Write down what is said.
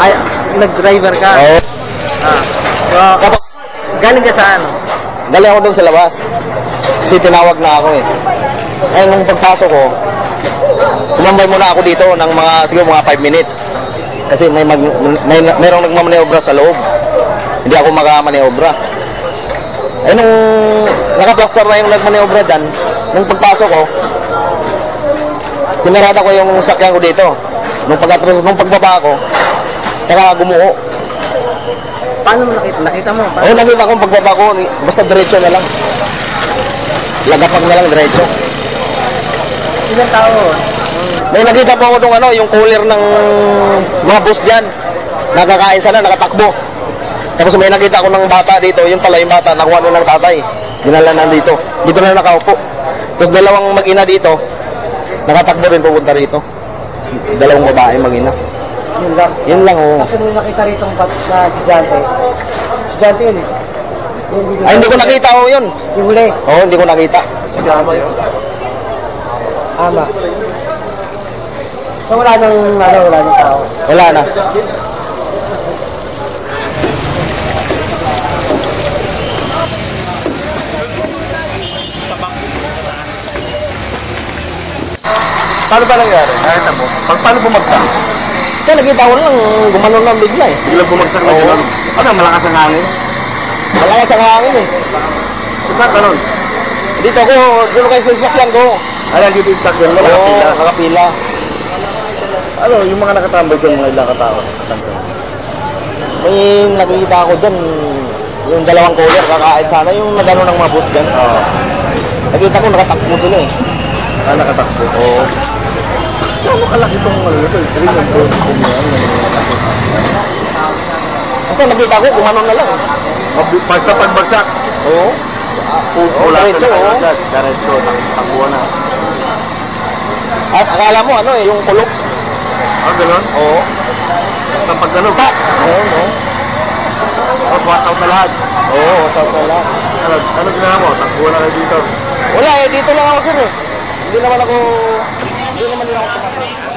Ay, nag-driver ka? Oo. Ah. So, Tapos, galing ka saan? dali ako doon sa labas. Kasi tinawag na ako eh. Ay, nung pagpasok ko, tumambay muna ako dito ng mga, siguro mga 5 minutes. Kasi may, mag, may mayroong nagmamaneobra sa loob. Hindi ako makamaniobra. Ay, nung nakaplaster na yung nagmaneobra dyan, nung pagpasok ko, pinarada ko yung sakyan ko dito. Nung, pag nung pagbaba ko, saka gumuho. Paano mo nakita? Nakita mo? Oo, nakita ko pagbaba ko, basta diretso na lang. Lagapag na lang diretso. Ilang tao? May nakita po ako nung ano, yung cooler ng mga bus dyan. Nakakain sana, nakatakbo. Tapos may nakita ko ng bata dito, yung pala yung bata, nakuha na ng tatay. Dinala na dito. Dito na nakaupo. Tapos dalawang mag-ina dito, nakatakbo rin pupunta rito. Dalawang babae mag-ina. Yun lang. Yun lang, oo. Kasi nung nakita rito ang bat na si Jante. Si Jante yun eh. Yung video- Ay, hindi ko nakita ko yun. Yung huli. Oo, hindi ko nakita. Si Jante yun. Ama. So wala nang, ano, wala nang tao. Wala na. Paano ba nangyari? Nakita mo? Pag paano bumagsak? Kasi nakita ko lang, gumanon lang bigla eh. Biglang bumagsak na gano'n. Ano, malakas ang hangin? Malakas ang hangin eh. Saan ka nun? Dito ako, doon kayo sa sasakyan ko. Ano, dito yung sakyan mo, Oo, nakapila. nakapila. Ano, yung mga nakatambay doon, mga ilang katao. May nakikita ako dyan, yung dalawang cooler, kakain sana yung nagano ng mga bus dyan. Oo. Nakita ko nakatakbo sila eh. Ah, nakatakbo. Oo. Ano kalaki itong ano ito? Sari ng doon. Basta nakita ko, gumanon na lang. eh. Basta pagbagsak. Oo. Oo, Wala diretso, oo. Diretso, tak- takbo na. At akala mo ano eh, yung kulok. Ah, gano'n? Oo. Basta pag gano'n, Pa! Oo, no? oh, watch out na lahat. Oo, sa wala. Ano, ano ginawa mo? Takbo na kayo dito. Wala eh, dito lang ako sir eh. Hindi naman ako, hindi naman nila ako tumakas.